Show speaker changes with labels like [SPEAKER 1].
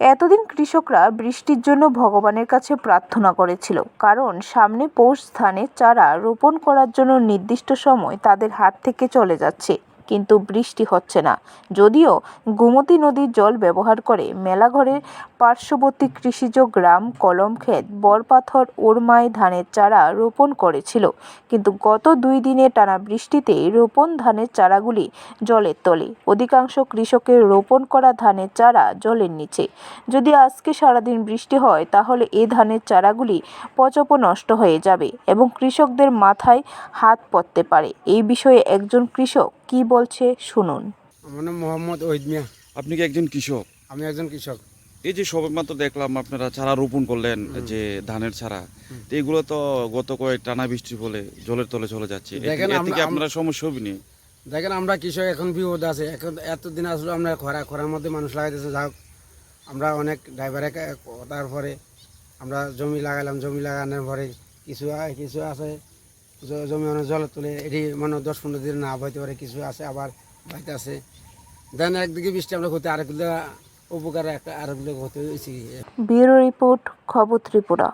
[SPEAKER 1] এতদিন কৃষকরা বৃষ্টির জন্য ভগবানের কাছে প্রার্থনা করেছিল, কারণ সামনে পৌষ ধানের চারা রোপণ করার জন্য নির্দিষ্ট সময় তাদের হাত থেকে চলে যাচ্ছে। কিন্তু বৃষ্টি হচ্ছে না। যদিও গোমতী নদীর জল ব্যবহার করে মেলাঘরের পার্শ্ববর্তী কৃষিজ গ্রাম কলম কলমক্ষেত বরপাথর, ওরমাই ধানের চারা রোপণ করেছিল। কিন্তু গত দুই দিনে টানা বৃষ্টিতে রোপণ ধানের চারাগুলি জলের তলে। অধিকাংশ কৃষকের রোপণ করা ধানের চারা জলের নিচে। যদি আজকে সারাদিন বৃষ্টি হয়, তাহলে এই ধানের চারাগুলি পচপ নষ্ট হয়ে যাবে এবং কৃষকদের মাথায় হাত পড়তে পারে। এই বিষয়ে একজন কৃষক কি বলছে শুনুন।
[SPEAKER 2] আমার নাম মোহাম্মদ ওহিদ মিয়া।
[SPEAKER 3] আপনি কি একজন কৃষক?
[SPEAKER 2] আমি একজন কৃষক।
[SPEAKER 3] এই যে সবেমাত্র দেখলাম আপনারা চারা রোপণ করলেন যে ধানের চারা। তো এগুলো তো গত কয়েক টানা বৃষ্টির ফলে জলের তলে চলে যাচ্ছে। থেকে আপনারা সমস্যা হবে নি?
[SPEAKER 2] দেখেন আমরা কৃষক এখন বিপদ আছে। এখন এতদিন আসলে আমরা খরা খরার মধ্যে মানুষ লাগাইতেছে। যাক আমরা অনেক ড্রাইভারে তারপরে আমরা জমি লাগালাম জমি লাগানোর পরে কিছু কিছু আছে। জমি মানে জল তুলে এটি মানে দশ পনেরো দিন না হইতে পারে, কিছু আছে আবার বাড়িতে আছে। দেন একদিকে বৃষ্টি আমরা হতে আরেকগুলো উপকার একটা আরেকগুলো হতে হয়েছে।
[SPEAKER 1] ব্যুরো রিপোর্ট, খবর ত্রিপুরা।